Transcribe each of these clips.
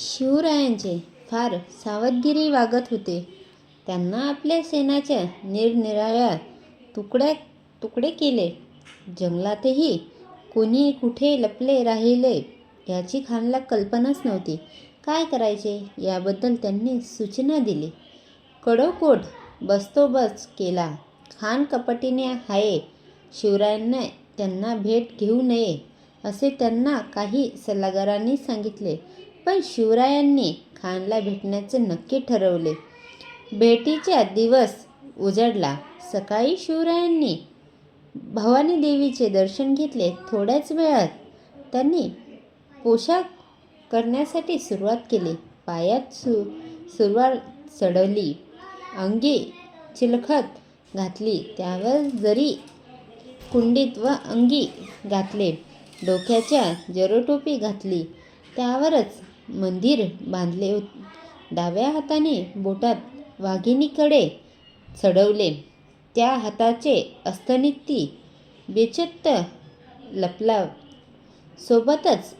शिवरायांचे फार सावधगिरी वागत होते. त्यांना आपल्या सेनाच्या निरनिराळ्या तुकड्या तुकडे केले. जंगलातही कोणी कुठे लपले राहिले याची खानला कल्पनाच नव्हती. काय करायचे याबद्दल त्यांनी सूचना दिली. कड़ोकोट बस्तोबस्त केला. खान कपटीने आहे. शिवरायांनी त्यांना भेट घेऊ नये असे त्यांना काही सल्लागारांनी सांगितले. पण शिवरायांनी खानला भेटण्याचे नक्की ठरवले. भेटीचा दिवस उजडला सकाळी शिवरायांनी भवानी देवीचे दर्शन घेतले. थोड्याच वेळात त्यांनी पोशाख करण्यासाठी सुरुवात केली. पायात सु सुरुवात चढवली. अंगी चिलखत घातली. त्यावर जरी कुंडीत व अंगी घातले. डोक्याच्या जरोटोपी घातली. त्यावरच मंदिर बांधले. डाव्या हाताने बोटात वाघिणीकडे चढवले. त्या हाताचे अस्तनिती बेचत्त लपला. सोबतच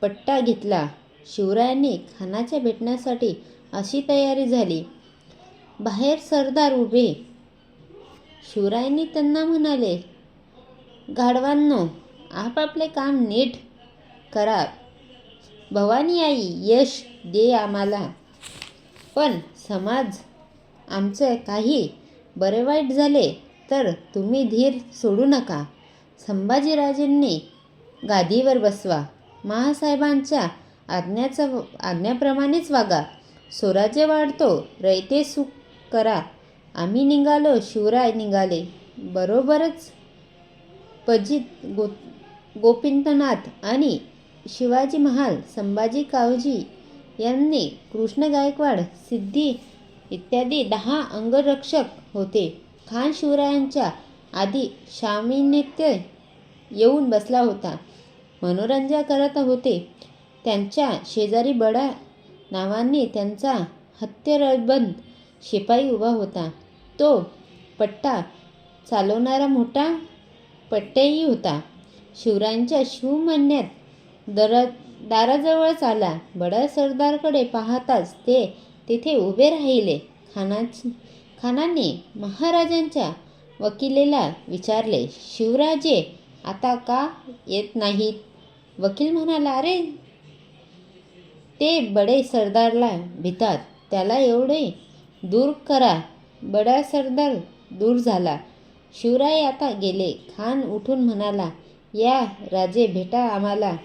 पट्टा घेतला. शिवरायांनी खानाच्या भेटण्यासाठी अशी तयारी झाली. बाहेर सरदार उभे. शिवरायांनी त्यांना म्हणाले, गाढवांनो, आपापले काम नीट करा. भवानी आई यश दे आम्हाला. पण समाज आमचं काही बरे वाईट झाले तर तुम्ही धीर सोडू नका. संभाजीराजेंनी गादीवर बसवा. महासाहेबांच्या आज्ञाचं आज्ञाप्रमाणेच वागा. स्वराज्य वाढतो रयते सुख करा. आम्ही निघालो. शिवराय निघाले. बरोबरच पजित गो गोपीनाथ आणि शिवाजी महाल. संभाजी कावजी यांनी कृष्ण गायकवाड, सिद्धी इत्यादी दहा अंगरक्षक होते. खान शिवरायांच्या आधी शामिनित्य येऊन बसला होता. मनोरंजन करत होते. त्यांच्या शेजारी बडा नावाने त्यांचा हत्यरबंद शिपाई उभा होता. तो पट्टा चालवणारा मोठा पट्टेही होता. शिवरायांच्या शिवमन्यात दर दाराजवळच आला. बडा सरदारकडे पाहताच ते तेथे उभे राहिले. खानाने महाराजांच्या वकिलेला विचारले, शिवराजे आता का येत नाहीत? वकील म्हणाला, अरे ते बडे सरदारला भितात. त्याला एवढे दूर करा. बडा सरदार दूर झाला. शिवराय आता गेले. खान उठून म्हणाला, या राजे भेटा आम्हाला